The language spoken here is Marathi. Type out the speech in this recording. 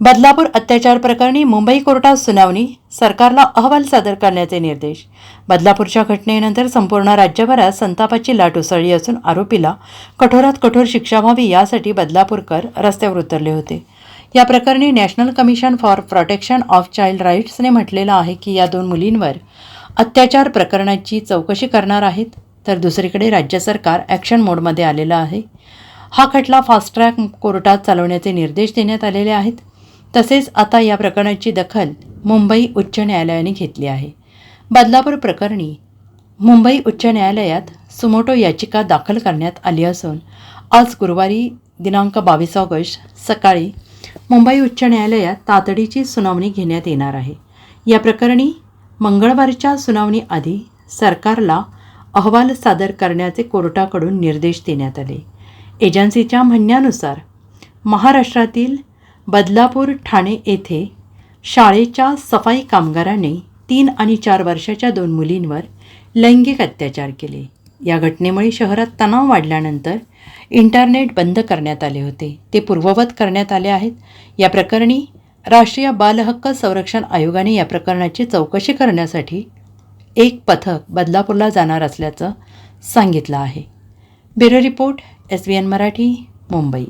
बदलापूर अत्याचार प्रकरणी मुंबई कोर्टात सुनावणी सरकारला अहवाल सादर करण्याचे निर्देश. बदलापूरच्या घटनेनंतर संपूर्ण राज्यभरात संतापाची लाट उसळली असून आरोपीला कठोरात कठोर शिक्षा व्हावी यासाठी बदलापूरकर रस्त्यावर उतरले होते. या प्रकरणी national commission for protection of child राईट्सने म्हटलेलं आहे की या दोन मुलींवर अत्याचार प्रकरणाची चौकशी करणार आहेत तर दुसरीकडे राज्य सरकार ॲक्शन मोडमध्ये आलेलं आहे. हा खटला फास्ट ट्रॅक कोर्टात चालवण्याचे निर्देश देण्यात आलेले आहेत. तसेच आता या प्रकरणाची दखल मुंबई उच्च न्यायालयाने घेतली आहे. बदलापूर प्रकरणी मुंबई उच्च न्यायालयात सुमोटो याचिका दाखल करण्यात आली असून आज गुरुवारी दिनांक बावीस ऑगस्ट सकाळी मुंबई उच्च न्यायालयात तातडीची सुनावणी घेण्यात येणार आहे. या प्रकरणी मंगळवारच्या सुनावणीआधी सरकारला अहवाल सादर करण्याचे कोर्टाकडून निर्देश देण्यात आले. एजन्सीच्या म्हणण्यानुसार महाराष्ट्रातील बदलापूर ठाणे येथे शाळेच्या सफाई कामगाराने तीन आणि चार वर्षाच्या दोन मुलींवर लैंगिक अत्याचार केले. या घटनेमुळे शहरात तणाव वाढल्यानंतर इंटरनेट बंद करण्यात आले होते. ते पूर्ववत करण्यात आले आहेत. या प्रकरणी राष्ट्रीय बालहक्क संरक्षण आयोगाने या प्रकरणाची चौकशी करण्यासाठी एक पथक बदलापूरला जाणार असल्याचं सांगितलं आहे. Bureau report S B N Marathi Mumbai.